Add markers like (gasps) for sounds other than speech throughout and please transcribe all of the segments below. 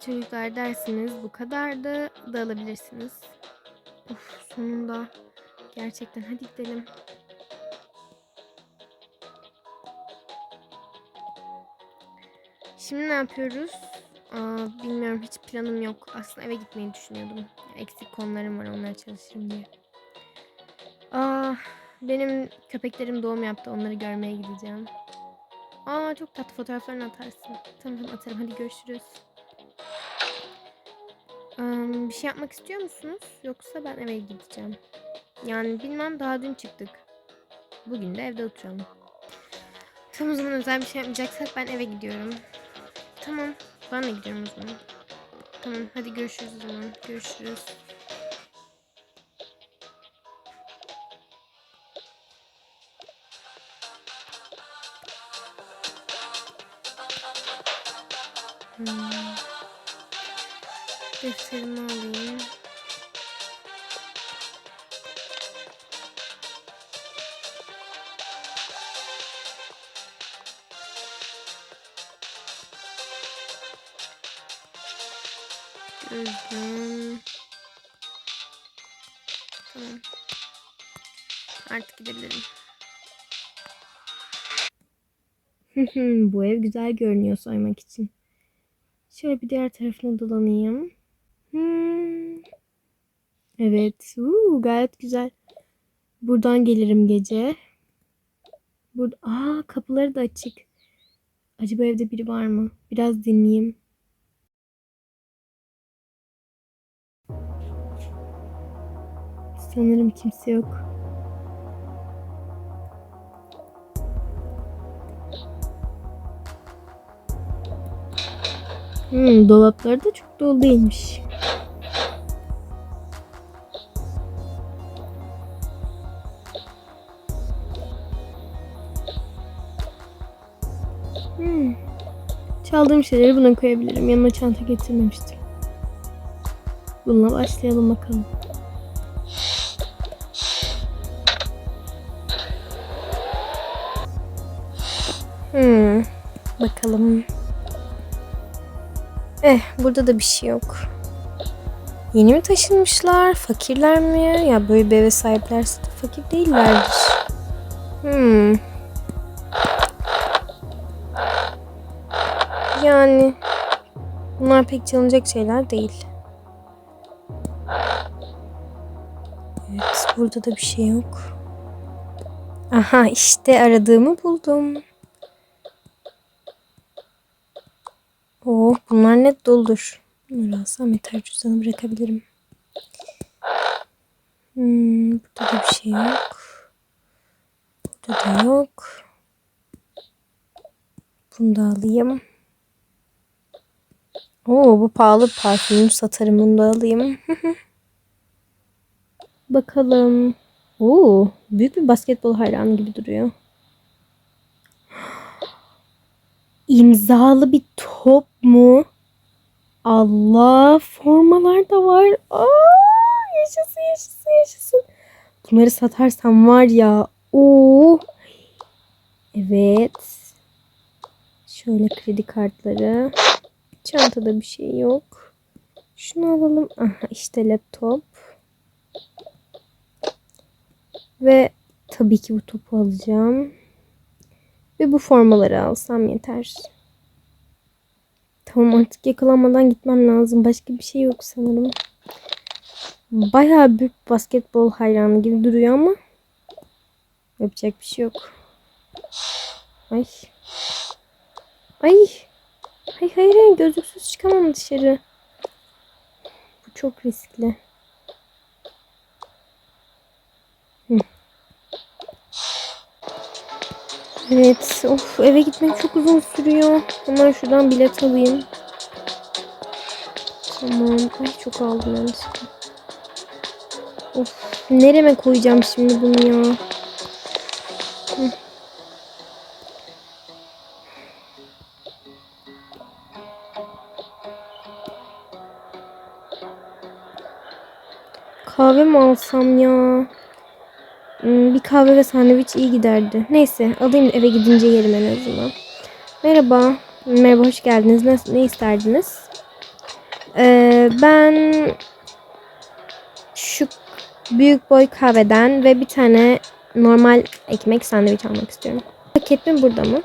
Çocuklar dersiniz bu kadardı. Dağılabilirsiniz. Of sonunda. Gerçekten hadi gidelim. Şimdi ne yapıyoruz? Aa, bilmiyorum hiç planım yok. Aslında eve gitmeyi düşünüyordum. Eksik konularım var onlara çalışırım diye. Aa, benim köpeklerim doğum yaptı. Onları görmeye gideceğim. Aa çok tatlı fotoğraflarını atarsın. Tamam atarım hadi görüşürüz. Am, bir şey yapmak istiyor musunuz? Yoksa ben eve gideceğim. Yani bilmem daha dün çıktık. Bugün de evde oturalım. Tamam o zaman özel bir şey yapmayacaksak ben eve gidiyorum. Tamam ben de gidiyorum o zaman. Tamam hadi görüşürüz o zaman. Görüşürüz. Hmm. Defterimi alayım. Gözlüğüm. Tamam. Artık gidebilirim. Bu ev güzel görünüyor soymak için. Şöyle bir diğer tarafına dolanayım. Hmm. Evet. Uuu, gayet güzel. Buradan gelirim gece. Burada Aa, kapıları da açık. Acaba evde biri var mı? Biraz dinleyeyim. Sanırım kimse yok. Hmm, dolapları da çok dolu değilmiş. Hmm. Çaldığım şeyleri buna koyabilirim. Yanıma çanta getirmemiştim. Bununla başlayalım bakalım. Hmm. Bakalım. Eh burada da bir şey yok. Yeni mi taşınmışlar? Fakirler mi? Ya böyle bir eve sahiplerse de fakir değillerdir. Hmm. Yani bunlar pek çalınacak şeyler değil. Evet burada da bir şey yok. Aha işte aradığımı buldum. Bunlar net doludur. Bunları alsam yeter cüzdanı bırakabilirim. Hmm, burada da bir şey yok. Burada da yok. Bunu da alayım. Oo bu pahalı parfümü satarım. Bunu da alayım. (laughs) Bakalım. Oo büyük bir basketbol hayranı gibi duruyor. İmzalı bir top mu? Allah formalar da var. Aa, yaşasın yaşasın yaşasın. Bunları satarsam var ya. Oo. Evet. Şöyle kredi kartları. Çantada bir şey yok. Şunu alalım. Aha işte laptop. Ve tabii ki bu topu alacağım. Ve bu formaları alsam yeter. Tamam artık yakalanmadan gitmem lazım. Başka bir şey yok sanırım. Bayağı büyük basketbol hayranı gibi duruyor ama yapacak bir şey yok. Ay. Ay. Hayır hayır hayır gözlüksüz çıkamam dışarı. Bu çok riskli. Hı. Evet. Of eve gitmek çok uzun sürüyor. Hemen şuradan bilet alayım. Tamam. Ay çok aldım yanlışlıkla. Of. Nereme koyacağım şimdi bunu ya? Kahve mi alsam ya? Hmm, Bir kahve ve sandviç iyi giderdi. Neyse alayım eve gidince yerim en azından. Merhaba. Merhaba hoş geldiniz. Ne, ne isterdiniz? Ee, ben şu büyük boy kahveden ve bir tane normal ekmek sandviç almak istiyorum. Paket mi burada mı?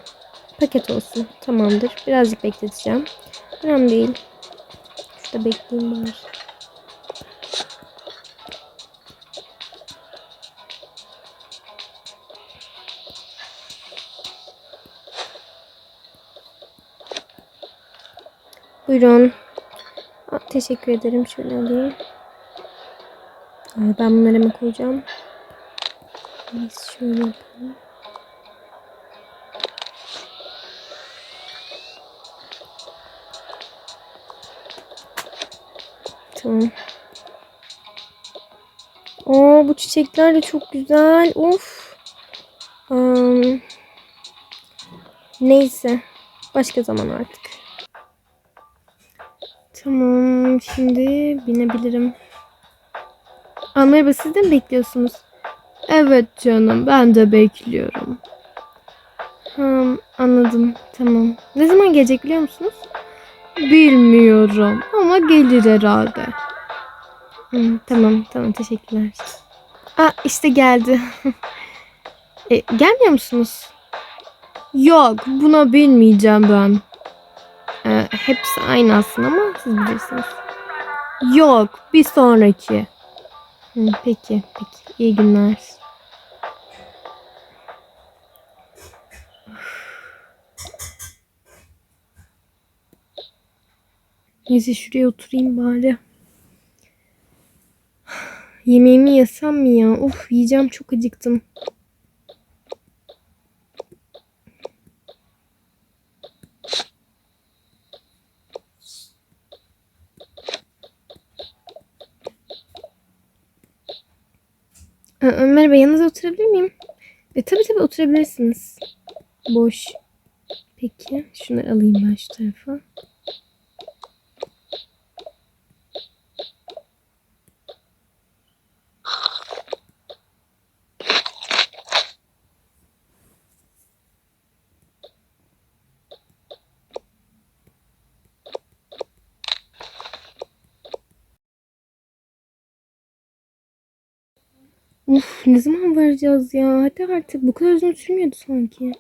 Paket olsun. Tamamdır. Birazcık bekleteceğim. Önemli değil. Şurada bekleyeyim bari. Buyurun. Aa, teşekkür ederim. Şöyle alayım. Ben bunları mı koyacağım? Biz şöyle yapalım. Tamam. Aa, bu çiçekler de çok güzel. Of. Am, neyse. Başka zaman artık. Tamam. Şimdi binebilirim. Aa, merhaba siz de mi bekliyorsunuz? Evet canım ben de bekliyorum. Ha, anladım. Tamam. Ne zaman gelecek biliyor musunuz? Bilmiyorum ama gelir herhalde. Hı, tamam tamam teşekkürler. Aa işte geldi. (laughs) e, gelmiyor musunuz? Yok buna binmeyeceğim ben. E, hepsi aynı aslında ama siz bilirsiniz. Yok bir sonraki. Hı, peki peki iyi günler. Neyse şuraya oturayım bari. Yemeğimi yesem mi ya? Of yiyeceğim çok acıktım. Aa, merhaba yanınıza oturabilir miyim? E, tabii tabii oturabilirsiniz. Boş. Peki şunları alayım ben şu tarafa. Uf ne zaman varacağız ya? Hadi artık bu kadar uzun sürmüyordu sanki.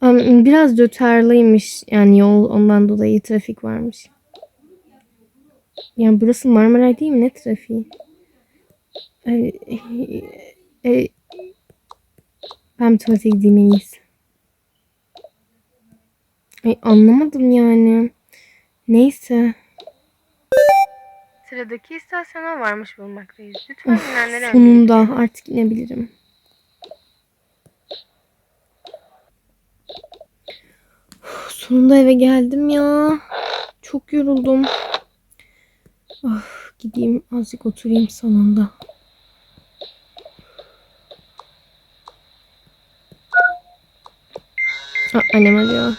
Am, Biraz rötarlıymış yani yol ondan dolayı trafik varmış. Yani burası Marmaray değil mi? Ne trafiği? Ay, e, ben bir tuvalete gideyim en iyisi. Ay, anlamadım yani. Neyse. Sıradaki istasyona varmış bulunmaktayız. Lütfen Of, sonunda artık inebilirim. Sonunda eve geldim ya. Çok yoruldum. Ah, gideyim azıcık oturayım salonda. Aa, annem arıyor.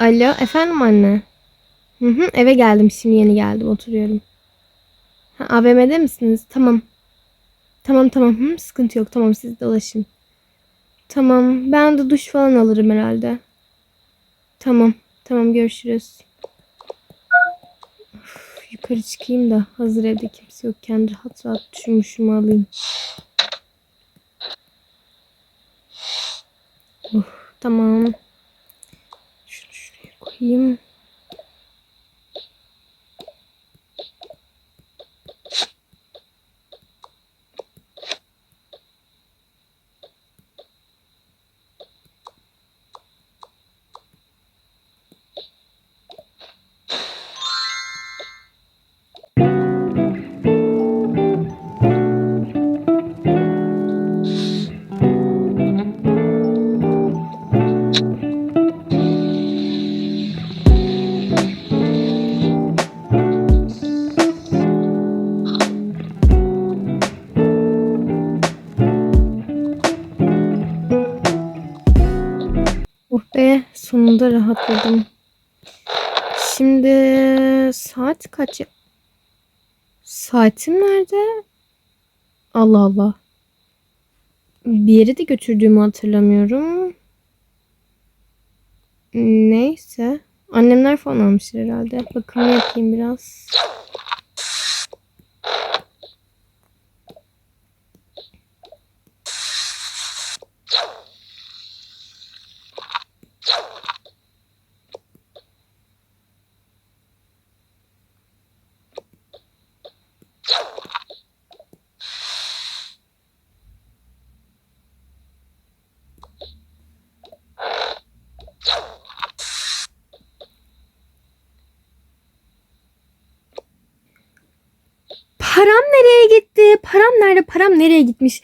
Alo, efendim anne. Hı hı, eve geldim şimdi yeni geldim oturuyorum. Ha, AVM'de misiniz? Tamam. Tamam tamam. Hı, sıkıntı yok. Tamam siz dolaşın. Tamam. Ben de duş falan alırım herhalde. Tamam. Tamam görüşürüz. Of, yukarı çıkayım da hazır evde kimse yokken rahat rahat duşumu alayım. Of, tamam. Şunu şuraya koyayım. Sonunda rahatladım. Şimdi saat kaç? Saatim nerede? Allah Allah. Bir yere de götürdüğümü hatırlamıyorum. Neyse. Annemler falan almışlar herhalde. Bakımını yapayım biraz. Param nereye gitti? Param nerede? Param nereye gitmiş?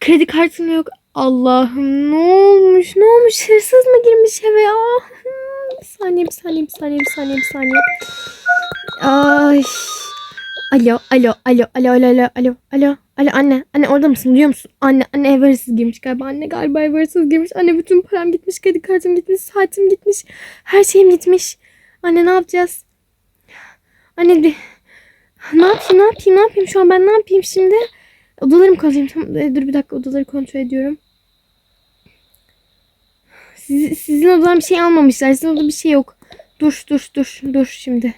Kredi kartım yok. Allah'ım ne olmuş? Ne olmuş? Hırsız mı girmiş eve? Ah, (laughs) bir saniye, bir saniye, bir saniye, bir saniye, bir saniye. Ay. Alo, alo, alo, alo, alo, alo, alo, alo. Alo anne, anne orada mısın? Duyuyor musun? Anne, anne ev hırsız girmiş galiba. Anne galiba ev hırsız girmiş. Anne bütün param gitmiş, kredi kartım gitmiş, saatim gitmiş. Her şeyim gitmiş. Anne ne yapacağız? Anne. Ne yapayım, ne yapayım, ne yapayım? Şu an ben ne yapayım şimdi? Odalarımı kontrol Tamam, e, dur bir dakika odaları kontrol ediyorum. Siz, sizin odadan bir şey almamışlar. Sizin odada bir şey yok. Dur, dur, dur, dur şimdi.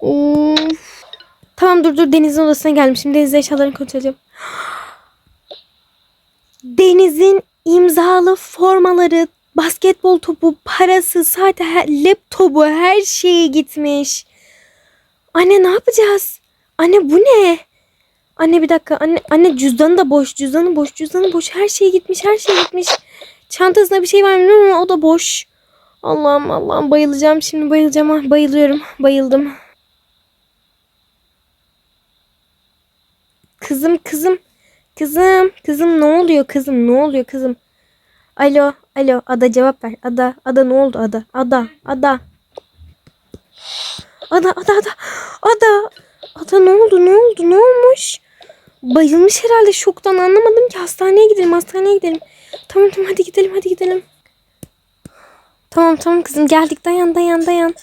Of. Tamam dur dur Deniz'in odasına geldim. Şimdi Deniz'in eşyalarını kontrol edeceğim. Deniz'in imzalı formaları, basketbol topu, parası, saati, laptopu her şeye gitmiş. Anne ne yapacağız? Anne bu ne? Anne bir dakika. Anne anne cüzdanı da boş. Cüzdanı boş. Cüzdanı boş. Her şey gitmiş. Her şey gitmiş. Çantasında bir şey var mı o da boş. Allah'ım Allah'ım bayılacağım. Şimdi bayılacağım. Ah, bayılıyorum. Bayıldım. Kızım kızım. Kızım. Kızım ne oluyor kızım? Ne oluyor kızım? Alo. Alo. Ada cevap ver. Ada. Ada ne oldu Ada? Ada. Ada. Ada. Ada. Ada. Ada. Ada ne oldu? Ne oldu? Ne olmuş? Bayılmış herhalde şoktan anlamadım ki. Hastaneye gidelim. Hastaneye gidelim. Tamam tamam hadi gidelim hadi gidelim. Tamam tamam kızım geldik dayan dayan dayan.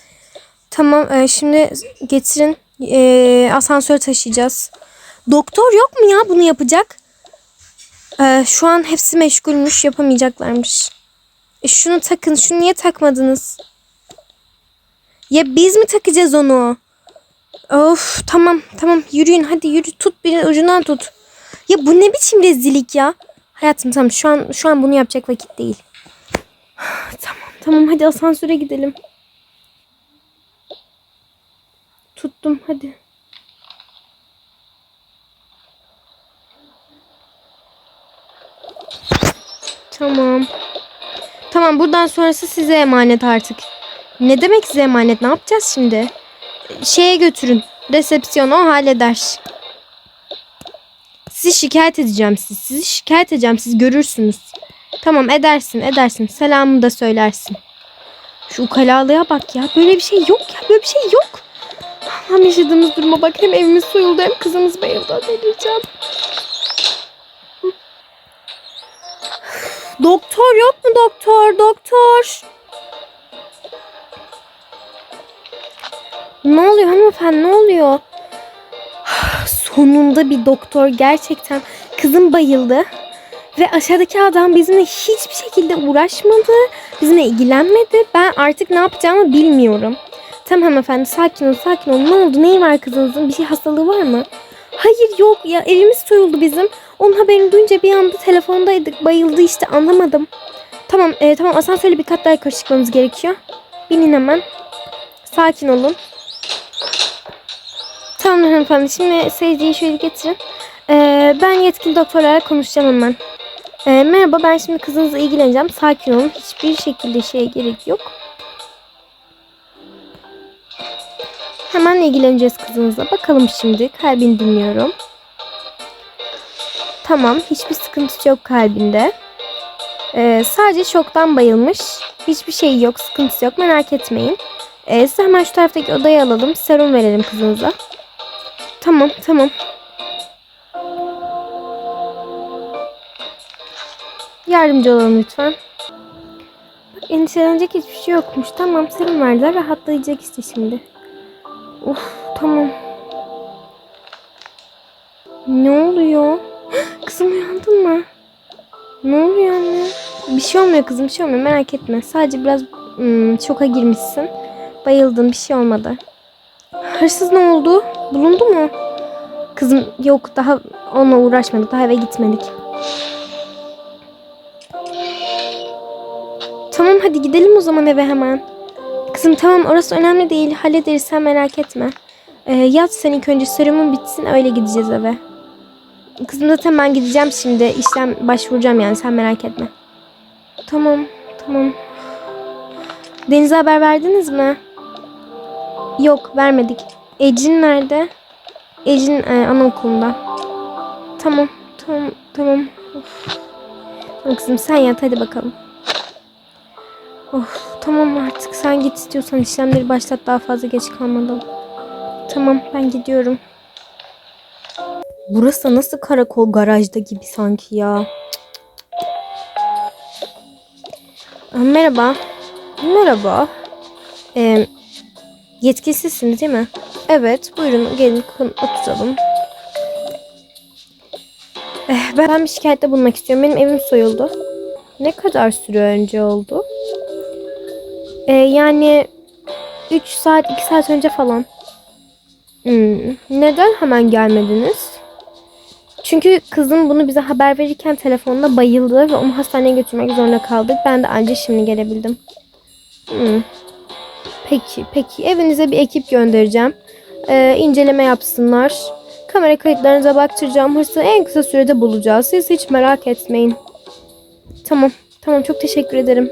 Tamam e, şimdi getirin. E, asansöre taşıyacağız. Doktor yok mu ya bunu yapacak? E, şu an hepsi meşgulmüş yapamayacaklarmış. E, şunu takın şunu niye takmadınız? Ya biz mi takacağız onu? Of tamam tamam yürüyün hadi yürü tut bir ucundan tut. Ya bu ne biçim rezillik ya? Hayatım tamam şu an şu an bunu yapacak vakit değil. (sighs) tamam tamam hadi asansöre gidelim. Tuttum hadi. Tamam. Tamam buradan sonrası size emanet artık. Ne demek size emanet? Ne yapacağız şimdi? Şeye götürün. Resepsiyona o halleder. Sizi şikayet edeceğim siz. Sizi şikayet edeceğim. Siz görürsünüz. Tamam edersin edersin. Selamımı da söylersin. Şu ukalalığa bak ya. Böyle bir şey yok ya. Böyle bir şey yok. Allah'ım yaşadığımız duruma bak. Hem evimiz soyuldu hem kızımız bayıldı. Delireceğim. Doktor yok mu doktor? Doktor. Ne oluyor hanımefendi ne oluyor? Sonunda bir doktor gerçekten kızım bayıldı. Ve aşağıdaki adam bizimle hiçbir şekilde uğraşmadı. Bizimle ilgilenmedi. Ben artık ne yapacağımı bilmiyorum. Tamam hanımefendi sakin ol sakin ol. Ne oldu? Neyi var kızınızın? Bir şey hastalığı var mı? Hayır yok ya evimiz soyuldu bizim. Onun haberini duyunca bir anda telefondaydık. Bayıldı işte anlamadım. Tamam e, tamam asansörle bir kat daha yukarı çıkmamız gerekiyor. Binin hemen. Sakin olun. Tamam hanımefendi. Şimdi seyirciyi şöyle getirin. Ee, ben yetkili doktorlarla konuşacağım hemen. Ee, merhaba ben şimdi kızınızla ilgileneceğim. Sakin olun. Hiçbir şekilde şeye gerek yok. Hemen ilgileneceğiz kızınızla. Bakalım şimdi. Kalbini dinliyorum. Tamam. Hiçbir sıkıntı yok kalbinde. Ee, sadece şoktan bayılmış. Hiçbir şey yok. Sıkıntısı yok. Merak etmeyin. Ee, size hemen şu taraftaki odaya alalım. Serum verelim kızınıza. Tamam tamam. Yardımcı olalım lütfen. Bak endişelenecek hiçbir şey yokmuş. Tamam serum verdiler rahatlayacak işte şimdi. Of tamam. Ne oluyor? (gasps) Kızım uyandın mı? Ne oluyor anne? Bir şey olmuyor kızım bir şey olmuyor merak etme. Sadece biraz ım, şoka girmişsin. Bayıldın bir şey olmadı. Hırsız ne oldu? Bulundu mu? Kızım yok daha onunla uğraşmadık. Daha eve gitmedik. Tamam hadi gidelim o zaman eve hemen. Kızım tamam orası önemli değil. Hallederiz sen merak etme. Ee, yat sen ilk önce serumun bitsin öyle gideceğiz eve. Kızım zaten ben gideceğim şimdi. İşlem başvuracağım yani sen merak etme. Tamam tamam. Deniz'e haber verdiniz mi? Yok vermedik. Ecin nerede? Ecin e, anaokulunda. Tamam tamam tamam. Of. Tamam kızım sen yat hadi bakalım. Of tamam artık sen git istiyorsan işlemleri başlat daha fazla geç kalmadan. Tamam ben gidiyorum. Burası nasıl karakol garajda gibi sanki ya. Merhaba. Merhaba. Ee, yetkilisizsiniz değil mi? Evet buyurun gelin oturalım. Eh, ben bir şikayette bulunmak istiyorum. Benim evim soyuldu. Ne kadar süre önce oldu? Ee, yani 3 saat 2 saat önce falan. Hmm, neden hemen gelmediniz? Çünkü kızım bunu bize haber verirken telefonda bayıldı ve onu hastaneye götürmek zorunda kaldık. Ben de anca şimdi gelebildim. Hmm. Peki, peki. Evinize bir ekip göndereceğim. Ee, inceleme yapsınlar. Kamera kayıtlarınıza baktıracağım. Hırsızı en kısa sürede bulacağız. Siz hiç merak etmeyin. Tamam, tamam. Çok teşekkür ederim.